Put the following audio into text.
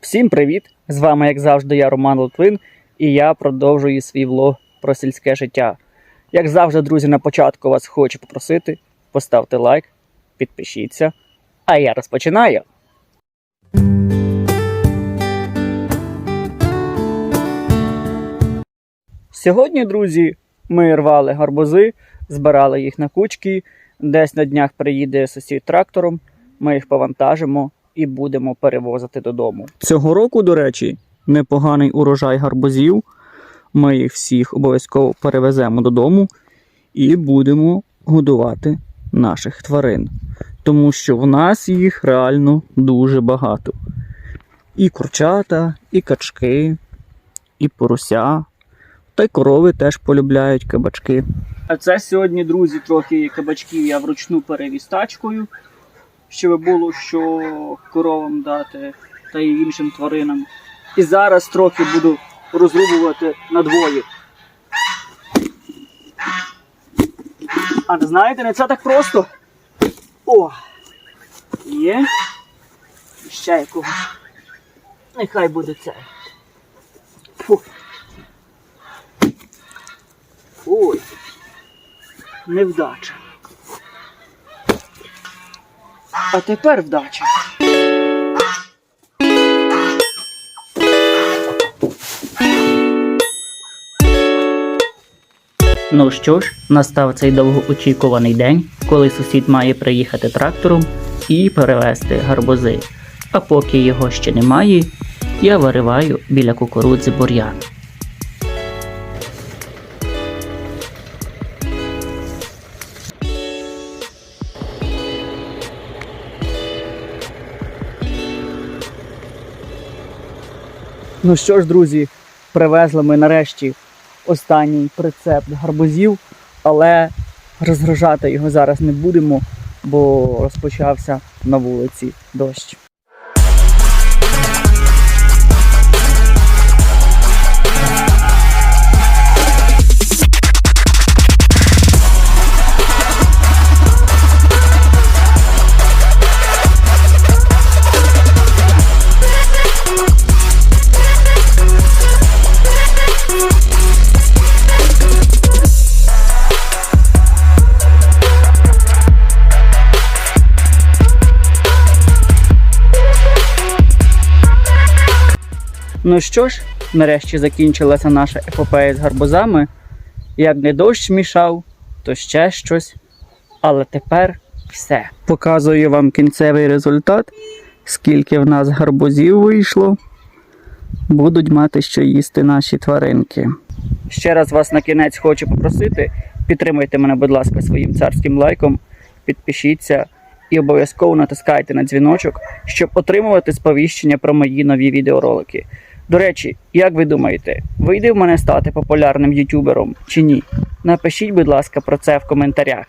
Всім привіт! З вами, як завжди, я Роман Литвин, і я продовжую свій влог про сільське життя. Як завжди, друзі, на початку вас хочу попросити поставте лайк, підпишіться. А я розпочинаю. Сьогодні, друзі, ми рвали гарбузи, збирали їх на кучки. Десь на днях приїде сусід трактором. Ми їх повантажимо і будемо перевозити додому. Цього року, до речі, непоганий урожай гарбузів. Ми їх всіх обов'язково перевеземо додому і будемо годувати наших тварин. Тому що в нас їх реально дуже багато. І курчата, і качки, і порося. Та й корови теж полюбляють кабачки. А це сьогодні, друзі, трохи кабачків я вручну перевіз тачкою, щоб було що коровам дати та й іншим тваринам. І зараз трохи буду розрубувати на двоє. А знаєте, не це так просто. О! Є. Ще якогось. Нехай буде це. Фу. Ой. Невдача. А тепер вдача. Ну що ж, настав цей довгоочікуваний день, коли сусід має приїхати трактором і перевезти гарбузи. А поки його ще немає, я вириваю біля кукурудзи бур'ян. Ну що ж, друзі, привезли ми нарешті останній прицеп гарбузів, але розгружати його зараз не будемо, бо розпочався на вулиці дощ. Ну що ж, нарешті закінчилася наша епопея з гарбузами. Як не дощ мішав, то ще щось. Але тепер все. Показую вам кінцевий результат, скільки в нас гарбузів вийшло. Будуть мати що їсти наші тваринки. Ще раз вас на кінець хочу попросити. Підтримайте мене, будь ласка, своїм царським лайком, підпишіться і обов'язково натискайте на дзвіночок, щоб отримувати сповіщення про мої нові відеоролики. До речі, як ви думаєте, вийде в мене стати популярним ютубером чи ні? Напишіть, будь ласка, про це в коментарях.